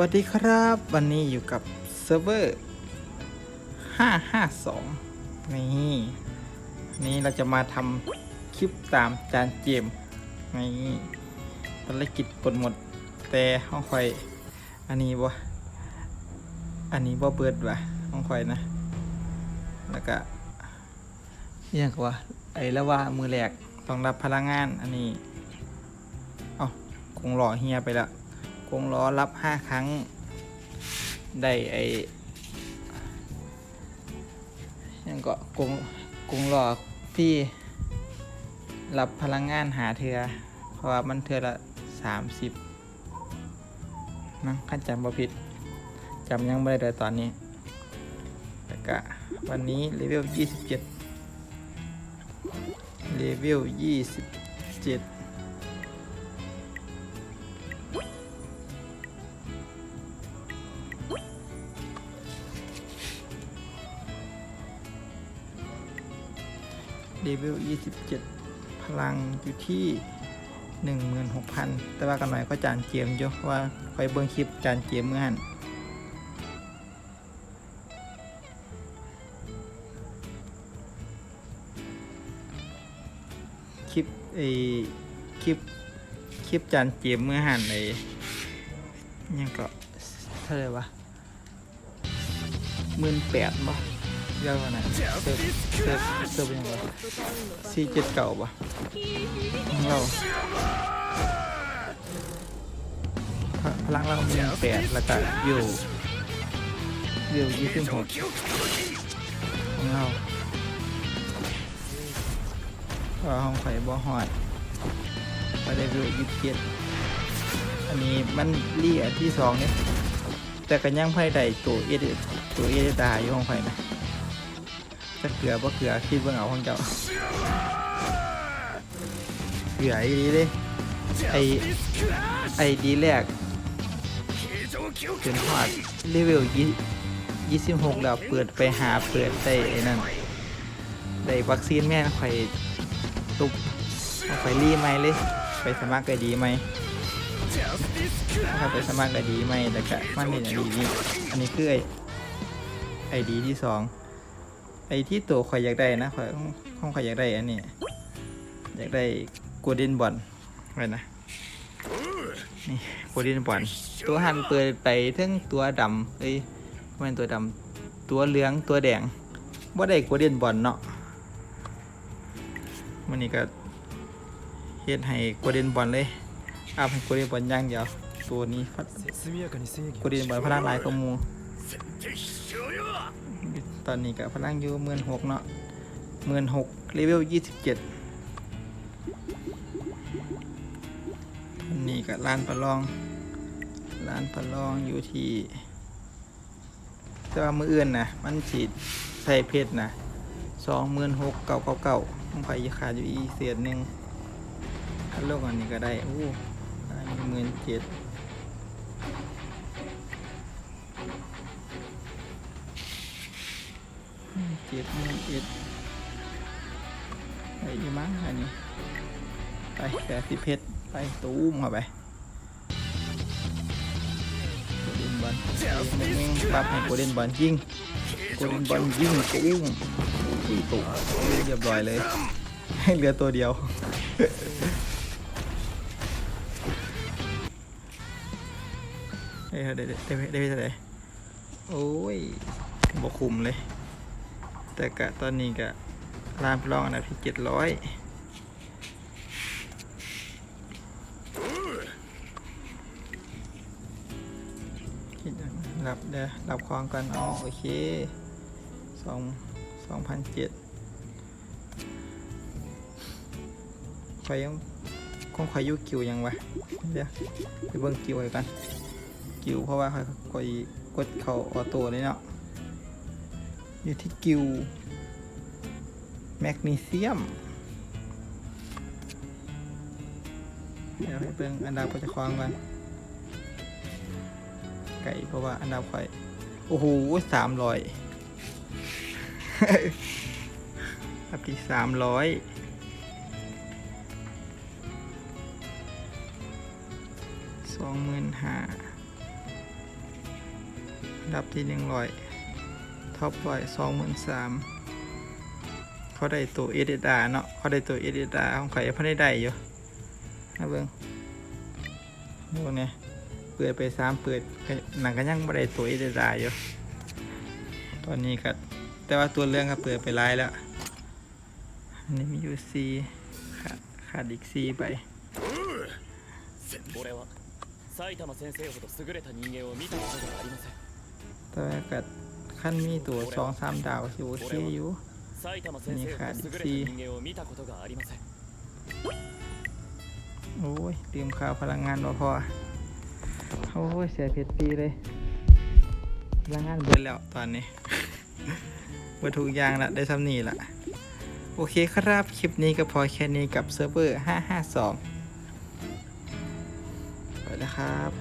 วัสดีครับ วันนี้อยู่กับเซิร์ฟเวอร์ 552 นี่นี่เราจะมาทำคลิปตามจานเจมนี่ภารกิจกดหมด แต่ห้องคอยอันนี้บ่อันนี้บ่เบิดวะห้องคอยนะ แล้วก็ยังกว่าไอ้ล้วว่ามือแรกต้องรับพลังงานอันนี้ เอ้าคงหล่อเฮียไปแล้ว กงล้อรับห้าครั้ง ได้ไอยังก็กงกงล้อพี่รับพลังงานหาเทือ เพราะว่ามันเทือละสามสิบมั้งขั้นจำบ่ผิดจำยังไม่ได้เลยตอนนี้แต่ก็วันนี้เลเวลยี่สิบเจ็ด เลเวลยี่สิบเจ็ดเล27พลังอยู่ที่16,000แต่ว่ากันหน่อยก็จานเกมอยู่เพราะว่าคอยเบิ่งคลิปจานเกมเมื่อหันคลิปไอคลิปคลิปจานเกมเมื่อหันไอยังก็เท่าไหร่วะหมื่นแปดบ่ ยอะกว่านั้นเซิร์ฟเซิร์ฟเซิร์ฟยังไงสี่เจ็ดเก่าปะของเราพพลังเรามีแปดแล้วก็อยู่อยู่ยี่สิบหกของเราก็ห้องไฟบ่หอดไปได้วิวยี่สิบเจ็ดอันนี้มันเลี่ยที่สองเนี่ยแต่ก็ยังไพ่ได้ตัวเอเดตัวเอเดตาอยู่ห้องไฟนะ จะเกลือบ่เกลือคิดเบิ่งเอาของเจ้าเกลืออีดีเลยไอไอดีแรกจนฮอดเลเวลยี่ยี่สิบหกแล้วเปิดไปหาเปิดได้ไอ้นั่นได้วัคซีนแม่นข่ตุบเอาข่รีไหมเลยไปสมัครก็ดีไหมถ้าไปสมัครก็ดีไหมแต่ก็มันนี่อันนี้นี่อันนี้คือไอไอดีที่สอง ไอ้ที่ตัวข่อยอยากได้นะข่อยห้องข่อยอยากได้อันนี้ อยากได้กูดินบอลไว้นะ นี่กูดินบอลตัวหันเปิดไปทั้งตัวดำเอ้ยไม่เตัวดำตัวเหลืองตัวแดงว่าได้กูดินบอลเนาะมันนี่ก็เฮ็ดให้กูดินบอลเลยอาให้กูดินบอลย่างเดียวตัวนี้กูดินบอลพลังลายขโมย ตอนนี้ก็พลังอยู่หมื่นหกเนาะหมื่นหกเลเวลยี่สิบเจ็ดตอนนี้ก็ล้านประลองล้านประลองอยู่ที่แต่ว่ามืออื่นนะมันฉีดใส่เพชรนะสองหมื่นหกเก่าเก่าเก่าต้องไปขาดอยู่อีเศษหนึ่งถ้าโลกอันนี้ก็ได้โอ้หมื่นเจ็ด เจ็ดหมื่นเจ็ดไปอยู่มั้งอันนี้ ไปแปดสิบเพชรไปตูมเข้าไปโกลเด้นบอลยิงรับให้โกลเด้นบอลยิงโกลเด้นบอลยิงตูมอุ้ยตูมเรียบร้อยเลย ให้เหลือตัวเดียวเฮ้ยได้ได้ได้ได้เท่าไหร่โอ้ยบกคุมเลย แต่กะตอนนี้กะลานพลองอันดับที่เจ็ดร้อยรับเดี๋ยวรับคลองกันเอาโอเคสองสองพันเจ็ดคอยยังคงคอยยุคิวยังวะเดี๋ยวไปเบิ่งคิวไว้กันคิวเพราะว่าคอยคอยกดเขาออโต้เลยเนาะ อยู่ที่กิวแมกนีเซียมเดี๋ยวให้เบิ่งอันดับประจะคลองก่อนไก่เพราะว่าอันดับค่อย โอ้โหสามร้อยอับที่สามร้อยสองหมื่นห้าดับที่หนึ่งร้อย ท็อปไว้สองหมื่นสามเขาได้ตัวเอเดดาเนาะเขาได้ตัวเอเดดาของใครพันได้ได้อยู่นะเบิ้งดูเนี่ยเปิดไปสามเปิดหนังก็ยังไม่ได้ตัวเอเดดาอยู่ตอนนี้ก็แต่ว่าตัวเรื่องก็เปิดไปไล่แล้วอันนี้มีอยู่ซีขาดขาดอีกซีไปแต่ว่าก็ ขั้นมีตัวสองสามดาวสิโอเคอยู่นี่ขาดอีกสี่โอ้ยลืมข่าวพลังงานมาพอ โอ้ยเสียเพชรปีเลย พลังงานเบิดแล้วตอนนี้เบิดทุกอย่างละได้ซ้ำนี่ละโอเคครับ คลิปนี้ก็พอแค่นี้กับเซิร์ฟเวอร์ 552 ไปแล้วครับ